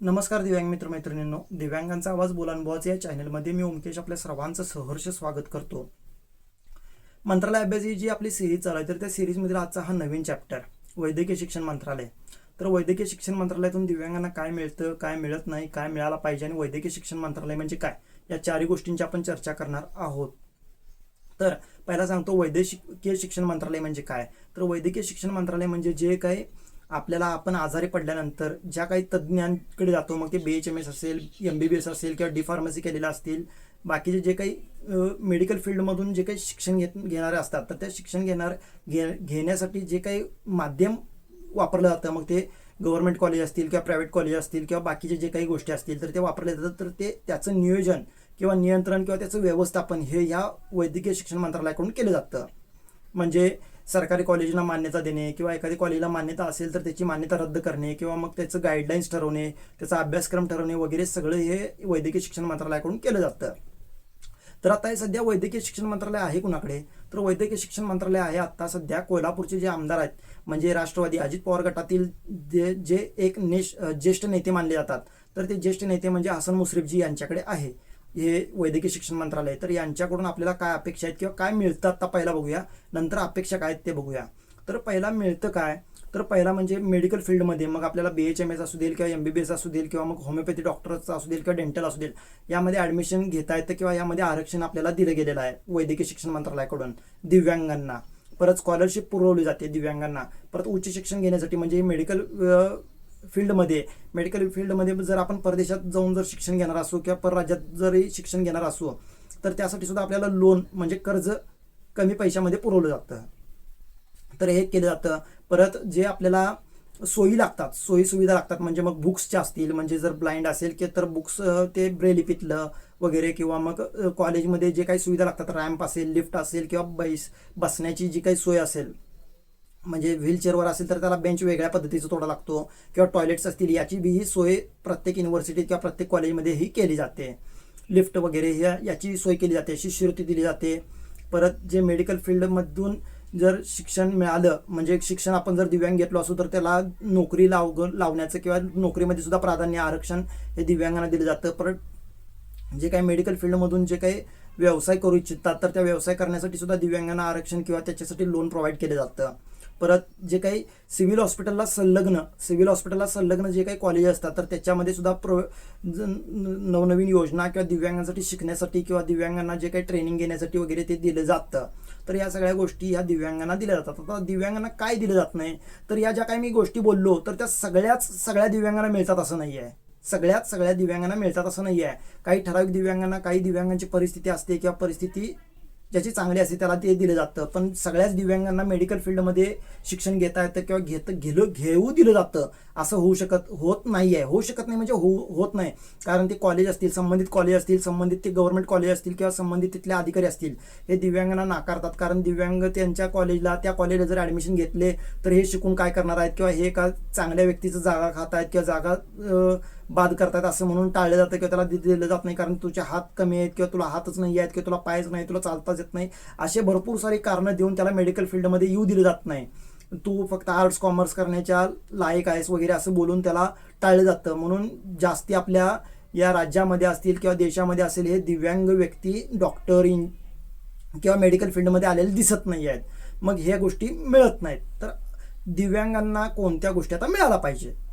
नमस्कार दिव्यांग मित्र मैत्रिणींनो दिव्यांगांचा आवाज बोलानुभवाचे या चॅनलमध्ये मी ओमकेश आपल्या सर्वांचं सहर्ष स्वागत करतो. मंत्रालय अभ्यास ही जी आपली सिरीज चालू आहे तर त्या सिरीजमधील आजचा हा नवीन चॅप्टर वैद्यकीय शिक्षण मंत्रालय. तर वैद्यकीय शिक्षण मंत्रालयातून दिव्यांगांना काय मिळतं काय मिळत नाही काय मिळायला पाहिजे आणि वैद्यकीय शिक्षण मंत्रालय म्हणजे काय या चारही गोष्टींची आपण चर्चा करणार आहोत. तर पहिला सांगतो वैद्यकीय शिक्षण मंत्रालय म्हणजे काय? तर वैद्यकीय शिक्षण मंत्रालय म्हणजे जे काही आपल्याला आपण आजारी पडल्यानंतर ज्या काही तज्ज्ञांकडे जातो मग ते बी एच एम एस असेल एम बी बी एस असेल किंवा डी फार्मसी केलेलं असतील बाकीचे जे काही मेडिकल फील्डमधून जे काही शिक्षण घेत घेणारे असतात तर त्या शिक्षण घेणार घे घेण्यासाठी जे काही माध्यम वापरलं जातं मग ते गव्हर्नमेंट कॉलेज असतील किंवा प्रायव्हेट कॉलेज असतील किंवा बाकीचे जे काही गोष्टी असतील तर ते वापरले जातात तर ते त्याचं नियोजन किंवा नियंत्रण किंवा त्याचं व्यवस्थापन हे या वैद्यकीय शिक्षण मंत्रालयाकडून केलं जातं. म्हणजे सरकारी कॉलेजला मान्यता देणे किंवा एखादी कॉलेजला मान्यता असेल तर त्याची मान्यता रद्द करणे किंवा मग त्याचं गाईडलाईन्स ठरवणे त्याचा अभ्यासक्रम ठरवणे वगैरे सगळं हे वैद्यकीय शिक्षण मंत्रालयाकडून केलं जातं. तर आता हे सध्या वैद्यकीय शिक्षण मंत्रालय आहे कुणाकडे? तर वैद्यकीय शिक्षण मंत्रालय आहे आता सध्या कोल्हापूरचे जे आमदार आहेत म्हणजे राष्ट्रवादी अजित पवार गटातील जे जे एक नेश ज्येष्ठ नेते मानले जातात. तर ते ज्येष्ठ नेते म्हणजे हसन मुश्रीफजी यांच्याकडे आहे. हे वैद्यकीय शिक्षण मंत्रालय तर यांच्याकडून आपल्याला काय अपेक्षा आहेत किंवा काय मिळतं आता पहिला बघूया. नंतर अपेक्षा काय आहेत ते बघूया. तर पहिला मिळतं काय? तर पहिला म्हणजे मेडिकल फील्डमध्ये मग आपल्याला बी एच एम एस असू देईल किंवा एम बी बी एस असू देईल किंवा मग होमिओपॅथी डॉक्टरचा असू देईल किंवा डेंटल असू देईल यामध्ये ॲडमिशन घेता येतं किंवा यामध्ये आरक्षण आपल्याला दिलं गेलेलं आहे वैद्यकीय शिक्षण मंत्रालयाकडून. दिव्यांगांना. परत स्कॉलरशिप पुरवली जाते दिव्यांगांना. परत उच्च शिक्षण घेण्यासाठी म्हणजे मेडिकल फील्डमध्ये मेडिकल फील्डमध्ये जर आपण परदेशात जाऊन जर शिक्षण घेणार असू किंवा परराज्यात जरी शिक्षण घेणार असू तर त्यासाठी सुद्धा आपल्याला लोन म्हणजे कर्ज कमी पैशामध्ये पुरवलं जातं. तर हे केलं जातं. परत जे आपल्याला सोयी लागतात सोयी सुविधा लागतात म्हणजे मग बुक्सच्या असतील म्हणजे जर ब्लाइंड असेल की तर बुक्स ते ब्रेलिपीतलं वगैरे किंवा मग कॉलेजमध्ये जे काही सुविधा लागतात रॅम्प असेल लिफ्ट असेल किंवा बैस बसण्याची जी काही सोय असेल म्हणजे व्हीलचेअरवर असेल तर त्याला बेंच वेगळ्या पद्धतीचा थोडा लागतो. किंवा टॉयलेट्स असतील याची बी ही सोय प्रत्येक युनिव्हर्सिटीत किंवा प्रत्येक कॉलेजमध्ये ही केली जाते. लिफ्ट वगैरे ह्या याची सोय केली जाते शिष्यवृत्ती दिली जाते. परत जे मेडिकल फील्डमधून जर शिक्षण मिळालं म्हणजे शिक्षण आपण जर दिव्यांग घेतलो असू तर त्याला नोकरी लाव लावण्याचं किंवा नोकरीमध्ये सुद्धा प्राधान्य आरक्षण हे दिव्यांगांना दिलं जातं. परत जे काही मेडिकल फील्डमधून जे काही व्यवसाय करू इच्छितात तर त्या व्यवसाय करण्यासाठी सुद्धा दिव्यांगांना आरक्षण किंवा त्याच्यासाठी लोन प्रोव्हाइड केलं जातं. परत जे काही सिव्हिल हॉस्पिटलला संलग्न सिव्हिल हॉस्पिटलला संलग्न जे काही कॉलेज असतात तर त्याच्यामध्ये सुद्धा प्रो ज- न- नवनवीन योजना किंवा दिव्यांगांसाठी शिकण्यासाठी किंवा दिव्यांगांना जे काही ट्रेनिंग घेण्यासाठी वगैरे ते दिलं जातं. तर या सगळ्या गोष्टी ह्या दिव्यांगांना दिल्या जातात. आता दिव्यांगांना काय दिलं जात नाही तर या ज्या काही मी गोष्टी बोललो तर त्या सगळ्याच सगळ्या दिव्यांगांना मिळतात असं नाही आहे सगळ्यात सगळ्या दिव्यांगांना मिळतात असं नाही आहे काही ठराविक दिव्यांगांना काही दिव्यांगांची परिस्थिती असते किंवा परिस्थिती ज्याची चांगली असते त्याला ते दिलं जातं. पण सगळ्याच दिव्यांगांना मेडिकल फील्डमध्ये शिक्षण घेता येतं किंवा घेत घेलो घेऊ दिलं जातं. असं होऊ शकत होत नाही आहे होऊ शकत नाही म्हणजे हो होत नाही. कारण ते कॉलेज असतील संबंधित कॉलेज असतील संबंधित ते गव्हर्नमेंट कॉलेज असतील किंवा संबंधित तिथले अधिकारी असतील हे दिव्यांगांना नाकारतात. कारण दिव्यांग त्यांच्या कॉलेजला त्या कॉलेजला जर ॲडमिशन घेतले तर हे शिकून काय करणार आहेत? किंवा हे का चांगल्या व्यक्तीचं जागा खात आहेत किंवा जागा बाद करतात असं म्हणून टाळलं जातं किंवा त्याला दि- दिलं जात नाही कारण तुझे हात कमी आहेत किंवा तुला हातच नाही आहेत किंवा तुला पायच नाही तुला चालताच येत नाही असे भरपूर सारी कारणं देऊन त्याला मेडिकल फील्डमध्ये येऊ दिलं जात नाही. तू फक्त आर्ट्स कॉमर्स करण्याच्या लायक आहेस वगैरे असं बोलून त्याला टाळलं जातं. म्हणून जास्ती आपल्या या राज्यामध्ये असतील किंवा देशामध्ये असेल हे दिव्यांग व्यक्ती डॉक्टर इन किंवा मेडिकल फील्डमध्ये आलेले दिसत नाही आहेत. मग ह्या गोष्टी मिळत नाहीत. तर दिव्यांगांना कोणत्या गोष्टी आता मिळाल्या पाहिजे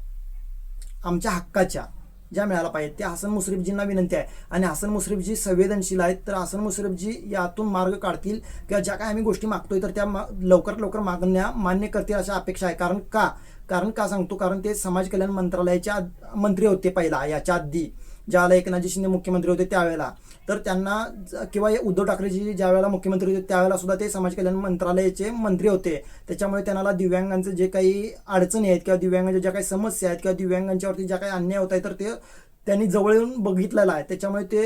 आमच्या हक्काच्या. ज्या मिळायला पाहिजेत. त्या हसन मुश्रीफजींना विनंती आहे. आणि हसन मुश्रीफजी संवेदनशील आहेत. तर हसन मुश्रीफजी यातून मार्ग काढतील किंवा ज्या काय आम्ही गोष्टी मागतोय तर त्या मा- लवकरात लवकर मागण्या मान्य करतील अशा अपेक्षा आहे. कारण का? कारण का सांगतो? कारण ते समाज कल्याण मंत्रालयाच्या मंत्री होते पहिला याच्या आधी. ज्याला एकनाथजी शिंदे मुख्यमंत्री होते त्यावेळेला. तर त्यांना ज- किंवा हे उद्धव ठाकरेजी ज्या वेळेला मुख्यमंत्री होते त्यावेळेला सुद्धा ते समाज कल्याण मंत्रालयाचे मंत्री होते. त्याच्यामुळे त्यांना दिव्यांगांचे जे काही अडचणी आहेत किंवा दिव्यांगांच्या ज्या काही समस्या आहेत किंवा दिव्यांगांच्यावरती ज्या काही अन्याय होत आहे तर ते त्यांनी जवळ येऊन बघितलेलं आहे. त्याच्यामुळे ते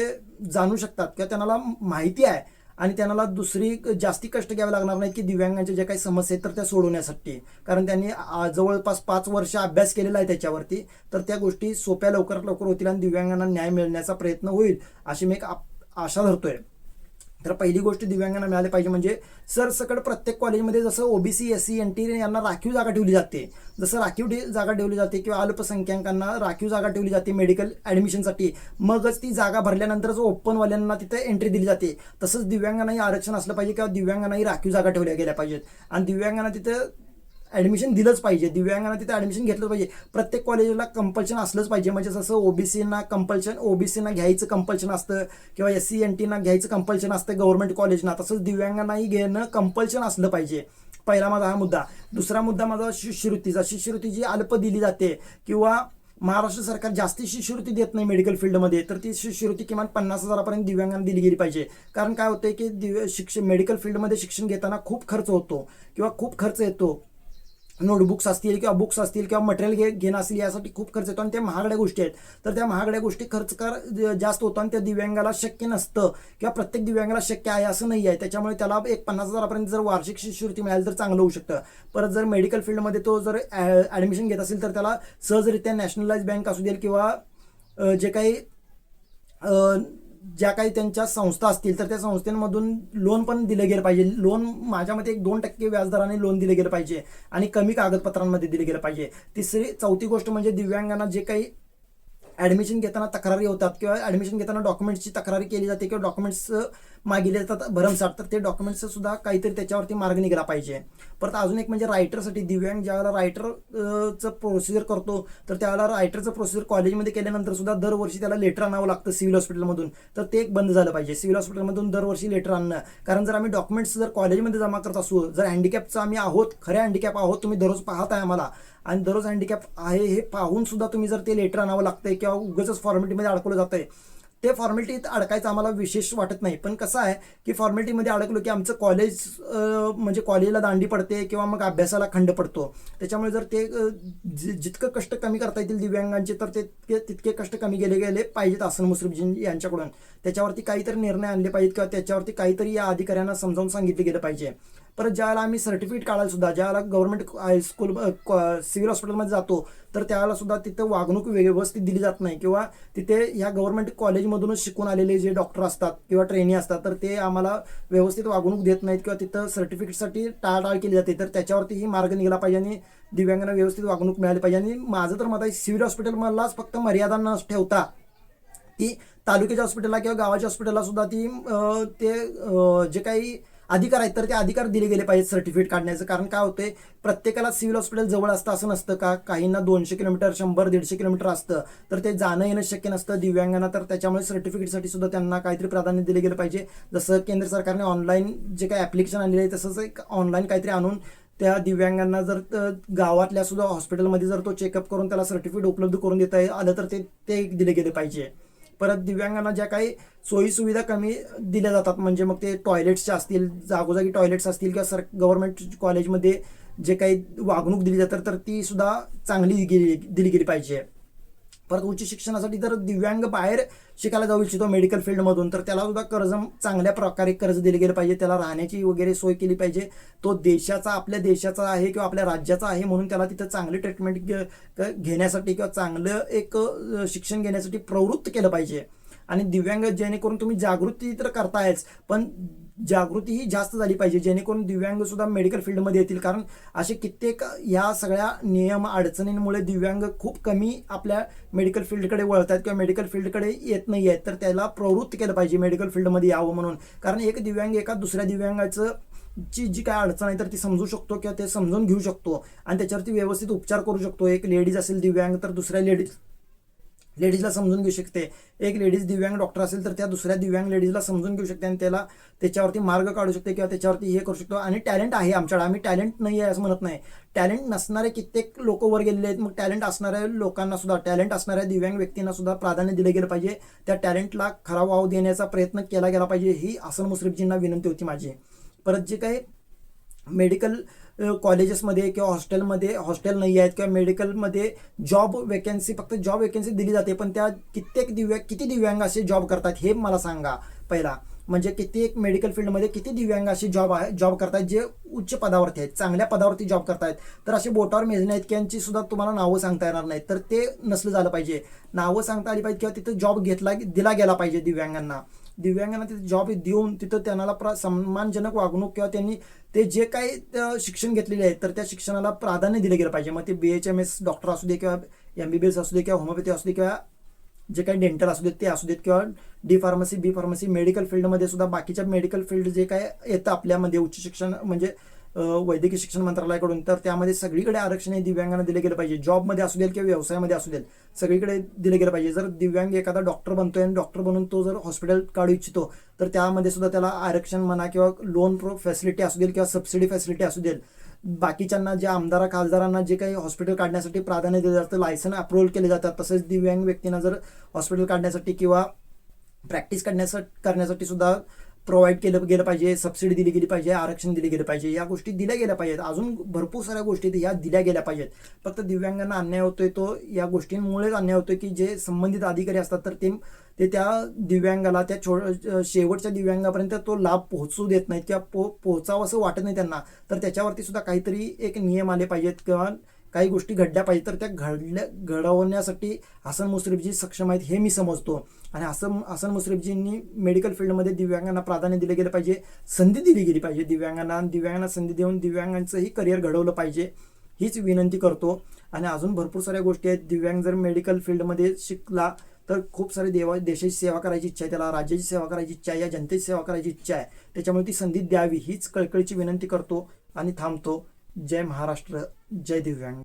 जाणू शकतात किंवा त्यांना माहिती आहे आणि त्यांना दुसरी जास्ती कष्ट घ्यावे लागणार नाही की दिव्यांगांच्या ज्या काही समस्या आहेत तर त्या सोडवण्यासाठी. कारण त्यांनी जवळपास पाच वर्ष अभ्यास केलेला आहे त्याच्यावरती. तर त्या गोष्टी सोप्या लवकरात लवकर होतील आणि दिव्यांगांना न्याय मिळण्याचा प्रयत्न होईल अशी मी एक आप- आशा धरतोय. तर पहिली गोष्ट दिव्यांगांना मिळाली पाहिजे म्हणजे सरसकट प्रत्येक कॉलेजमध्ये जसं OBC S C N T यांना राखीव जागा ठेवली जाते. जसं राखीव ठे- जागा ठेवली जाते किंवा अल्पसंख्याकांना राखीव जागा ठेवली जाते मेडिकल ॲडमिशनसाठी मगच ती जागा भरल्यानंतर जो ओपनवाल्यांना तिथे एंट्री दिली जाते. तसंच दिव्यांगांनाही आरक्षण असलं पाहिजे किंवा दिव्यांगांनाही राखीव जागा ठेवल्या गेल्या पाहिजेत. आणि दिव्यांगांना तिथं ॲडमिशन दिलंच पाहिजे. दिव्यांगांना तिथे ॲडमिशन घेतलं पाहिजे. प्रत्येक कॉलेजला कंपल्शन असलंच पाहिजे. म्हणजे जसं ओबीसीना कंपल्शन ओबीसीना घ्यायचं कंपल्शन असतं किंवा एस सी एन टीना घ्यायचं कंपल्शन असतं गव्हर्नमेंट कॉलेजना तसंच दिव्यांगांनाही घेणं कंपल्शन असलं पाहिजे. पहिला माझा हा मुद्दा. दुसरा मुद्दा माझा शिष्यवृत्तीचा शिष्यवृत्ती जी अल्प दिली जाते किंवा महाराष्ट्र सरकार जास्ती शिष्यवृत्ती देत नाही मेडिकल फील्डमध्ये तर ती शिष्यवृत्ती किमान पन्नास हजारापर्यंत दिव्यांगांना दिली गेली पाहिजे. कारण काय होतं की दिव्य शिक्षण मेडिकल फील्डमध्ये शिक्षण घेताना खूप खर्च होतो किंवा खूप खर्च येतो. नोटबुक्स असतील किंवा बुक्स असतील किंवा मटेरियल घे घेणं असेल यासाठी खूप खर्च येतो आणि त्या महागड्या गोष्टी आहेत. तर त्या महागड्या गोष्टी खर्च कर जास्त होतो आणि त्या दिव्यांगाला शक्य नसतं किंवा प्रत्येक दिव्यांगाला शक्य आहे असं नाही आहे. त्याच्यामुळे त्याला एक पन्नास हजारापर्यंत जर वार्षिक शिष्यवृत्ती मिळाली तर चांगलं होऊ शकतं. परत जर मेडिकल फील्डमध्ये तो जर ॲडमिशन घेत असेल तर त्याला सहजरित्या नॅशनलाइज बँक असू देईल किंवा जे काही ज्या काही त्यांच्या संस्था असतील तर त्या संस्थेमधून लोन पण दिलं गेलं पाहिजे. लोन माझ्या मते एक दोन टक्के व्याजदराने लोन दिले गेलं पाहिजे. आणि कमी कागदपत्रांमध्ये दिले गेलं पाहिजे. तिसरी चौथी गोष्ट म्हणजे दिव्यांगांना जे काही ॲडमिशन घेताना तक्रारी होतात किंवा ॲडमिशन घेताना डॉक्युमेंट्सची तक्रारी केली जाते किंवा डॉक्युमेंट्स मागितले जातात भरमसाठ तर ते डॉक्युमेंट्स सुद्धा काहीतरी त्याच्यावरती मार्ग निघाला पाहिजे. परत अजून एक म्हणजे रायटरसाठी दिव्यांग ज्यावेळेला रायटरचं प्रोसिजर करतो तर त्यावेळेला रायटरचं प्रोसिजर कॉलेजमध्ये केल्यानंतर सुद्धा दरवर्षी त्याला लेटर आणावं लागतं सिव्हिल हॉस्पिटलमधून तर ते एक बंद झालं पाहिजे. सिव्हिल हॉस्पिटलमधून दरवर्षी लेटर आणणं. कारण जर आम्ही डॉक्युमेंट्स जर कॉलेजमध्ये जमा करत असू जर हँडिकॅपचं आम्ही आहोत खऱ्या हँडिकॅप आहोत तुम्ही दररोज पाहत आहे आम्हाला आणि दररोज हँडिकॅप आहे हे पाहून सुद्धा तुम्ही जर ते लेटर आणावं लागतंय किंवा उगाच फॉर्मॅलिटीमध्ये अडकवलं आहे ते फॉर्मॅलिटीत अडकायचं आम्हाला विशेष वाटत नाही. पण कसं आहे की फॉर्मॅलिटीमध्ये अडकलो की आमचं कॉलेज म्हणजे कॉलेजला दांडी पडते किंवा मग अभ्यासाला खंड पडतो. त्याच्यामुळे जर ते जि- जितकं कष्ट कमी करता येतील दिव्यांगांचे तर ते तितके कष्ट कमी केले गेले पाहिजेत हसन मुश्रीफजी यांच्याकडून. त्याच्यावरती काहीतरी निर्णय आणले पाहिजेत किंवा त्याच्यावरती काहीतरी या अधिकाऱ्यांना समजावून सांगितलं गेलं पाहिजे. परत ज्यावेळेला आम्ही सर्टिफिकेट काढायला सुद्धा ज्यावेळेला गव्हर्नमेंट हायस्कूल सिव्हिल हॉस्पिटलमध्ये जातो तर त्यावेळेला सुद्धा तिथं वागणूक व्यवस्थित दिली जात नाही किंवा तिथे ह्या गव्हर्नमेंट कॉलेजमधूनच शिकून आलेले जे डॉक्टर असतात किंवा ट्रेनी असतात तर ते आम्हाला व्यवस्थित वागणूक देत नाहीत किंवा तिथं सर्टिफिकेटसाठी टाळाटाळ केली जाते. तर त्याच्यावरतीही मार्ग निघाला पाहिजे आणि दिव्यांगांना व्यवस्थित वागणूक मिळाली पाहिजे. आणि माझं तर मत आहे सिव्हिल हॉस्पिटलमधलाच फक्त मर्यादा न ठेवता ती तालुक्याच्या हॉस्पिटलला किंवा गावाच्या हॉस्पिटलला सुद्धा ती ते जे काही अधिकार आहेत तर ते अधिकार दिले गेले पाहिजेत सर्टिफिकेट काढण्याचं. कारण काय होतंय प्रत्येकाला सिव्हिल हॉस्पिटल जवळ असतं असं नसतं का? काहींना दोनशे किलोमीटर शंभर दीडशे किलोमीटर असतं. तर ते जाणं येणं शक्य नसतं. दिव्यांगांना तर त्याच्यामुळे सर्टिफिकेटसाठी सुद्धा त्यांना काहीतरी प्राधान्य दिले गेलं पाहिजे. जसं केंद्र सरकारने ऑनलाईन जे काही ॲप्लिकेशन आणलेलं आहे तसंच एक ऑनलाईन काहीतरी आणून त्या दिव्यांगांना जर गावातल्या सुद्धा हॉस्पिटलमध्ये जर तो चेकअप करून त्याला सर्टिफिकेट उपलब्ध करून देता आलं तर ते ते एक दिले गेले पाहिजे. परत दिव्यांगांना ज्या काही सोयी सुविधा कमी दिल्या जातात म्हणजे मग ते टॉयलेट्सच्या असतील जागोजागी टॉयलेट्स असतील किंवा सर गव्हर्नमेंट कॉलेजमध्ये जे काही वागणूक दिली जातात तर ती सुद्धा चांगली गेली दिली गेली पाहिजे. परत उच्च शिक्षणासाठी जर दिव्यांग बाहेर शिकायला जाऊ इच्छितो मेडिकल फील्डमधून तर त्याला सुद्धा कर्ज चांगल्या प्रकारे कर्ज दिले गेले पाहिजे. त्याला राहण्याची वगैरे सोय केली पाहिजे. तो देशाचा आपल्या देशाचा आहे किंवा आपल्या राज्याचा आहे म्हणून त्याला तिथं चांगली ट्रीटमेंट घेण्यासाठी किंवा चांगलं एक शिक्षण घेण्यासाठी प्रवृत्त केलं पाहिजे. आणि दिव्यांग जेणेकरून तुम्ही जागृती तर करतायच पण जागृती ही जास्त झाली पाहिजे. जेणेकरून दिव्यांग सुद्धा मेडिकल फील्डमध्ये येतील. कारण असे कित्येक या सगळ्या नियम अडचणींमुळे दिव्यांग खूप कमी आपल्या मेडिकल फील्डकडे वळत आहेत किंवा मेडिकल फील्डकडे येत नाही आहेत तर त्याला प्रवृत्त केलं पाहिजे मेडिकल फील्डमध्ये यावं म्हणून. कारण एक दिव्यांग एका दुसऱ्या दिव्यांगाचं ची जी काय अडचण आहे तर ती समजू शकतो किंवा ते समजून घेऊ शकतो. आणि त्याच्यावरती व्यवस्थित उपचार करू शकतो. एक लेडीज असेल दिव्यांग तर दुसऱ्या लेडीज लेडीजला समजून घेऊ शकते. एक लेडीज दिव्यांग डॉक्टर असेल तर त्या दुसऱ्या दिव्यांग लेडीजला समजून घेऊ शकते आणि त्याला त्याच्यावरती मार्ग काढू शकते किंवा त्याच्यावरती हे करू शकतो. आणि टॅलेंट आहे आमच्याकडे. आम्ही टॅलेंट नाही आहे असं म्हणत नाही. टॅलेंट नसणारे कित्येक लोक वर गेलेले आहेत. मग टॅलेंट असणाऱ्या लोकांना सुद्धा टॅलेंट असणाऱ्या दिव्यांग व्यक्तींना सुद्धा प्राधान्य दिलं गेलं पाहिजे. त्या टॅलेंटला खरा वाव देण्याचा प्रयत्न केला गेला पाहिजे. ही हसन मुश्रीफजींना विनंती होती माझी. परत जे काही मेडिकल कॉलेजेसमध्ये किंवा हॉस्टेलमध्ये हॉस्टेल नाही आहेत किंवा मेडिकलमध्ये जॉब वेकन्सी फक्त जॉब वेकन्सी दिली जाते पण त्या कित्येक दिव्या किती दिव्यांग असे जॉब करतात हे मला सांगा पहिला. म्हणजे कित्येक मेडिकल फील्डमध्ये किती दिव्यांग असे जॉब आहे जॉब करतात जे उच्च पदावरती आहेत चांगल्या पदावरती जॉब करतायत. तर असे बोटावर मेजणे आहेत की यांची सुद्धा तुम्हाला नावं सांगता येणार नाहीत. तर ते नसलं झालं पाहिजे. नावं सांगता आली पाहिजे किंवा तिथं जॉब घेतला दिला गेला पाहिजे दिव्यांगांना. दिव्यांगांना तिथे जॉब देऊन तिथं त्यांना प्रा सन्मानजनक वागणूक किंवा त्यांनी ते जे काही शिक्षण घेतलेले आहे तर त्या शिक्षणाला प्राधान्य दिलं गेलं पाहिजे. मग ते B H M S doctor असू दे किंवा एम बी बी एस असू दे किंवा होमिओपॅथी असू दे किंवा जे काही डेंटल असू देत ते असू देत किंवा D pharmacy B pharmacy medical फील्डमध्ये सुद्धा बाकीच्या मेडिकल फील्ड जे काय येतं आपल्यामध्ये उच्च शिक्षण म्हणजे वैद्यकीय शिक्षण मंत्रालयाकडून तर त्यामध्ये सगळीकडे आरक्षण हे दिव्यांगांना दिले गेलं पाहिजे. जॉबमध्ये असू देल किंवा व्यवसायामध्ये असू देल सगळीकडे दिले गेलं पाहिजे. जर दिव्यांग एखादा डॉक्टर बनतोय आणि डॉक्टर बनून तो जर हॉस्पिटल काढू इच्छितो तर त्यामध्ये सुद्धा त्याला आरक्षण म्हणा किंवा लोन प्रो फॅसिलिटी असू देल किंवा सबसिडी फॅसिलिटी असू देल. बाकीच्यांना जे आमदार खासदारांना जे काही हॉस्पिटल काढण्यासाठी प्राधान्य दिलं जातं लायसन अप्रुव्हल केले जातात तसेच दिव्यांग व्यक्तींना जर हॉस्पिटल काढण्यासाठी किंवा प्रॅक्टिस करण्यासाठी करण्यासाठी सुद्धा प्रोव्हाइड केलं गेलं पाहिजे सबसिडी दिली गेली पाहिजे आरक्षण दिले गेलं पाहिजे या गोष्टी दिल्या गेल्या पाहिजेत. अजून भरपूर साऱ्या गोष्टी आहेत, या दिल्या गेल्या पाहिजेत. फक्त दिव्यांगांना अन्याय होतोय तो या गोष्टींमुळेच अन्याय होतोय की जे संबंधित अधिकारी असतात तर ते ते त्या दिव्यांगाला त्या छो शेवटच्या दिव्यांगापर्यंत तो लाभ पोहोचू देत नाहीत किंवा पो पोहोचावं असं वाटत नाही त्यांना. तर त्याच्यावरती सुद्धा काहीतरी एक नियम आले पाहिजेत किंवा काही गोष्टी घडल्या पाहिजे तर त्या घडल्या घडवण्यासाठी हसन मुश्रीफजी सक्षम आहेत हे मी समजतो. आणि हसन हसन मुश्रीफजींनी मेडिकल फील्डमध्ये दिव्यांगांना प्राधान्य दिले गेलं पाहिजे संधी दिली गेली पाहिजे दिव्यांगांना दिव्यांगांना संधी देऊन दिव्यांगांचंही करिअर घडवलं पाहिजे हीच विनंती करतो. आणि अजून भरपूर साऱ्या गोष्टी आहेत. दिव्यांग जर मेडिकल फील्डमध्ये शिकला तर खूप सारे देवा देशाची सेवा करायची इच्छा आहे त्याला राज्याची सेवा करायची इच्छा आहे या जनतेची सेवा करायची इच्छा आहे. त्याच्यामुळे ती संधी द्यावी हीच कळकळीची विनंती करतो आणि थांबतो. जय महाराष्ट्र जय दिव्यांग.